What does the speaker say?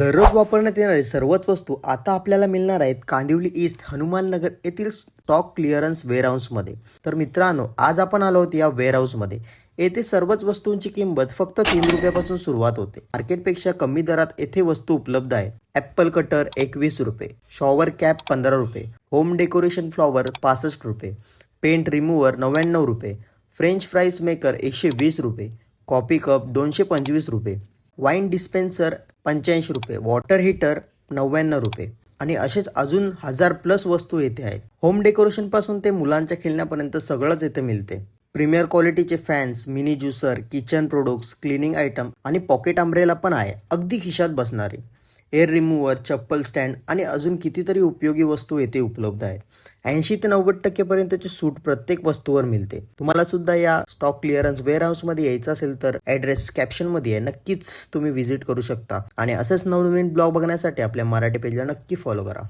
दररोज वापरण्यात येणारे सर्वच वस्तू आता आपल्याला मिळणार आहेत कांदिवली ईस्ट हनुमाननगर येथील स्टॉक क्लिअरन्स वेअरहाऊसमध्ये तर मित्रांनो आज आपण आलो आहोत या वेअरहाऊसमध्ये येथे सर्वच वस्तूंची किंमत फक्त तीन रुपयापासून सुरुवात होते. मार्केटपेक्षा कमी दरात येथे वस्तू उपलब्ध आहे ॲपल कटर एकवीस रुपये शॉवर कॅप पंधरा रुपये होम डेकोरेशन फ्लॉवर पासष्ट रुपये पेंट रिमूव्हर नव्याण्णव रुपये फ्रेंच फ्राईज मेकर एकशे वीस रुपये कॉफी कप दोनशे पंचवीस रुपये वाईन डिस्पेन्सर पंच्याऐंशी रुपये वॉटर हीटर नव्याण्णव रुपये. आणि असेच अजून हजार प्लस वस्तू येथे आहेत. होम डेकोरेशनपासून ते मुलांच्या खेळण्यापर्यंत सगळंच येथे मिळते. प्रीमियर क्वालिटीचे fans mini juicer kitchen products cleaning item आणि पॉकेट अम्ब्रेला पण आहे. अगदी खिशात बसणारे. एअर रिमूव्हर चप्पल स्टँड आणि अजून कितीतरी उपयोगी वस्तू येथे उपलब्ध आहेत. ऐंशी ते नव्वद टक्केपर्यंतची सूट प्रत्येक वस्तूवर मिळते. तुम्हाला सुद्धा या स्टॉक क्लिअरन्स वेअरहाऊसमध्ये यायचं असेल तर ॲड्रेस कॅप्शनमध्ये आहे. नक्कीच तुम्ही व्हिजिट करू शकता. आणि असेच नवनवीन ब्लॉग बघण्यासाठी आपल्या मराठी पेजला नक्की फॉलो करा.